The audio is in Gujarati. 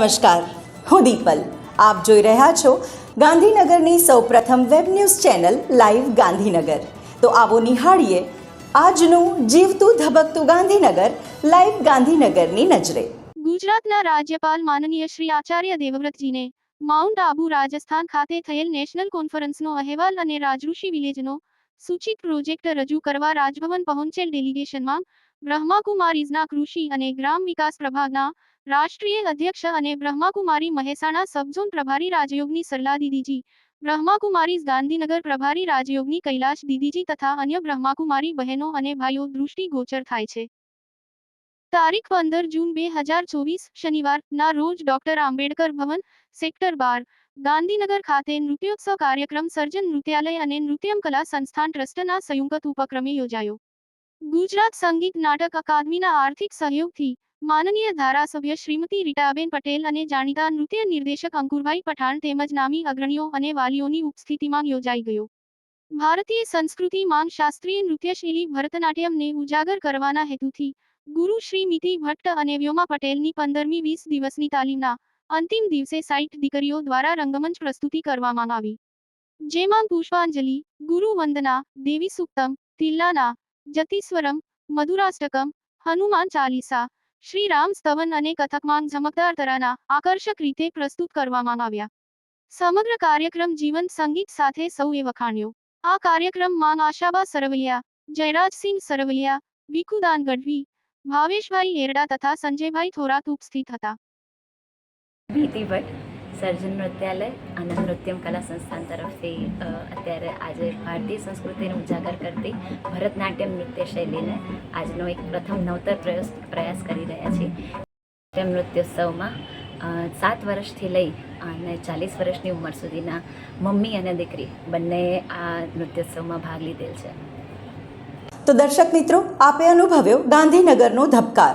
નમસ્કાર, હું દીપલ. આપ જોઈ રહ્યા છો ગાંધીનગરની સૌપ્રથમ web news channel live Gandhinagar. તો આવો નિહાળીએ આજનું જીવતું ધબકતું ગાંધીનગર, લાઈવ ગાંધીનગરની નજરે. ગુજરાતના રાજ્યપાલ માનનીય શ્રી આચાર્ય દેવવ્રતજીને માઉન્ટ આબુ રાજસ્થાન ખાતે થયેલ નેશનલ કોન્ફરન્સનો અહેવાલ અને રાજઋષિ વિલેજનો સૂચિત પ્રોજેક્ટ રજૂ કરવા રાજભવન પહોંચેલ ડેલિગેશનમાં બ્રહ્માકુમારીઝના કૃષિ અને ગ્રામ વિકાસ પ્રભાગના રાષ્ટ્રીય અધ્યક્ષ અને બ્રહ્માકુમારી મહેસાણા સબઝોન પ્રભારી રાજયોગની સરલા દીદીજી બ્રહ્માકુમારીઝ ગાંધીનગર પ્રભારી રાજયોગની કૈલાશ દીદીજી તથા અન્ય બ્રહ્માકુમારી બહેનો અને ભાઈઓ દૃષ્ટિગોચર થાય છે. તારીખ પંદર જૂન બે હજાર ચોવીસ શનિવાર ના રોજ ડોક્ટર આંબેડકર ભવન, સેક્ટર બાર ગાંધીનગર ખાતે નૃત્યોત્સવ કાર્યક્રમ સર્જન નૃત્યાલય અને નૃત્યમ કલા સંસ્થાન ટ્રસ્ટના સંયુક્ત ઉપક્રમે યોજાયો. ગુજરાત સંગીત નાટક અકાદમીના આર્થિક સહયોગથી માનનીય ધારાસભ્ય શ્રીમતી રીટાબેન પટેલ અને જાણીતા નૃત્ય નિર્દેશક અંકુરભાઈ પઠાણ તેમજ નામી અગ્રણીઓ અને વાલીઓની ઉપસ્થિતિમાં યોજાઈ ગયો. ભારતીય સંસ્કૃતિમાં શાસ્ત્રીય નૃત્યશૈલી ભરતનાટ્યમને ઉજાગર કરવાના હેતુથી ગુરુ શ્રી મિતિ ભટ્ટ અને વ્યોમા પટેલની પંદરમી વીસ દિવસની તાલીમના અંતિમ દિવસે સાઈઠ દીકરીઓ દ્વારા રંગમંચ પ્રસ્તુતિ કરવામાં આવી. જેમાં પુષ્પાંજલિ, ગુરુ વંદના, દેવી સુક્તમ, તિલ્લાના જતીસ્વરમ મધુરાષ્ટકમ, હનુમાન ચાલીસા, શ્રી રામ સ્તવન અને કથકમાં ચમકદાર તરાના આકર્ષક રીતે પ્રસ્તુત કરવામાં આવ્યા. સમગ્ર કાર્યક્રમ જીવંત સંગીત સાથે સૌએ વખાણ્યો. આ કાર્યક્રમમાં આશાબા સરવૈયા, જયરાજસિંહ સરવૈયા વિકુદાન ગઢવી, ભાવેશભાઈ એરડા તથા સંજયભાઈ થોરાત ઉપસ્થિત હતા. ભીતિ ભટ્ટ સર્જન નૃત્યાલય અને નૃત્યમ કલા સંસ્થાન તરફથી અત્યારે આજે ભારતીય સંસ્કૃતિને ઉજાગર કરતી ભરતનાટ્યમ નૃત્ય શૈલીને આજનો એક પ્રથમ નવતર પ્રયાસ પ્રયાસ કરી રહ્યા છીએ. નૃત્યોત્સવમાં સાત વર્ષથી લઈ અને ચાલીસ વર્ષની ઉંમર સુધીના મમ્મી અને દીકરી બંને આ નૃત્યોત્સવમાં ભાગ લીધેલ છે. તો દર્શક મિત્રો, આપે અનુભવ્યો ગાંધીનગરનો ધબકાર.